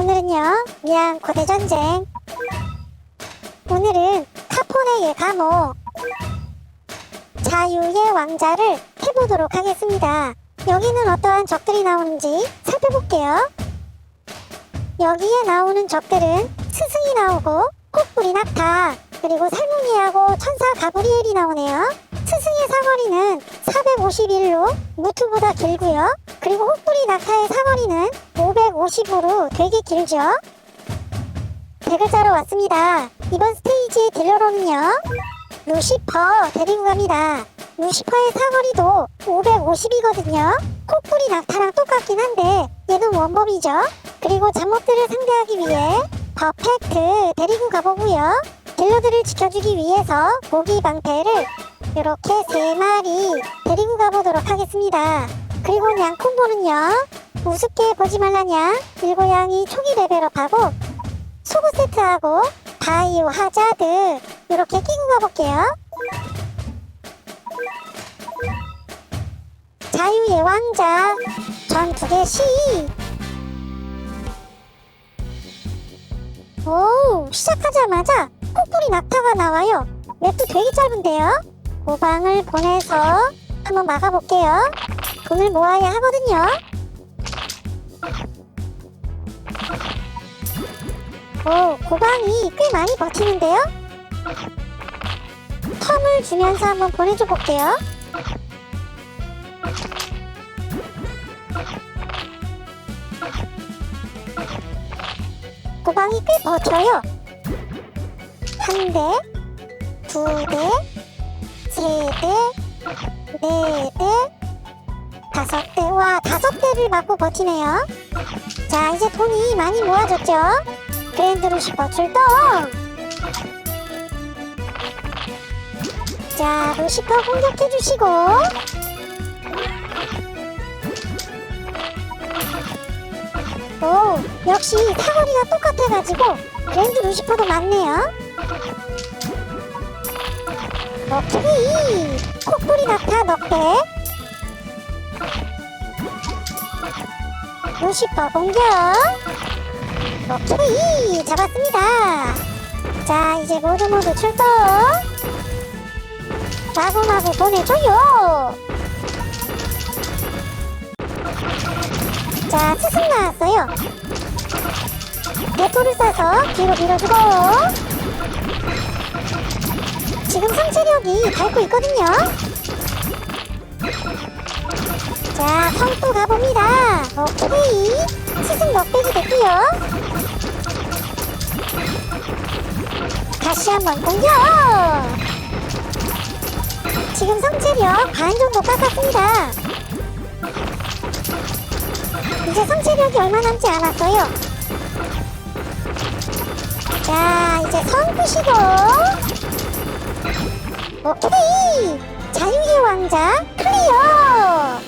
오늘은요, 미안 고대전쟁. 오늘은 카포네의 감옥, 자유의 왕자를 해보도록 하겠습니다. 여기는 어떠한 적들이 나오는지 살펴볼게요. 여기에 나오는 적들은 스승이 나오고 코뿔이 낙타 그리고 살뭉이하고 천사 가브리엘이 나오네요. 스승의 사거리는 451로 무투보다 길고요. 그리고 혹부리 낙타의 사거리는 550으로 되게 길죠. 대글자로 왔습니다. 이번 스테이지의 딜러로는요. 루시퍼 데리고 갑니다. 루시퍼의 사거리도 550이거든요. 코뿔이 낙타랑 똑같긴 한데 얘는 원범이죠. 그리고 잡목들을 상대하기 위해 퍼펙트 데리고 가보고요. 딜러들을 지켜주기 위해서 고기 방패를 이렇게 세 마리 데리고 가보도록 하겠습니다. 그리고 냥콤보는요. 우습게 보지 말라냥 일고양이 초기 레벨업하고 소구 세트하고 바이오 하자드 이렇게 끼고 가볼게요. 자유의 왕자 전두 개씩 오 시작하자마자 코뿔이 낙타가 나와요 맵도 되게 짧은데요 고방을 보내서 한번 막아볼게요 돈을 모아야 하거든요. 오 고방이 꽤 많이 버티는데요? 텀을 주면서 한번 보내줘 볼게요. 고방이 꽤 버텨요. 한 대, 두 대, 세 대, 네 대, 다섯 대. 와, 다섯 대를 맞고 버티네요. 자, 이제 돈이 많이 모아졌죠? 그랜드 루시퍼 출동! 자, 루시퍼 공격해주시고, 오, 역시 사거리가 똑같아가지고 랜드 루시퍼도 많네요. 오케이, 코뿔이 낙타 넉배. 루시퍼 공격. 오케이, 잡았습니다. 자, 이제 모두 모두 출동. 마구마구 보내줘요. 자, 스승 나왔어요. 대포를 쏴서 뒤로 밀어주고 지금 상체력이 닳고 있거든요. 자, 성또 가봅니다. 됐고요. 다시 한번 공격! 지금 성체력 반 정도 깎았습니다. 이제 성체력이 얼마 남지 않았어요. 자, 이제 성 푸시고. 오케이! 자유의 왕자 클리어!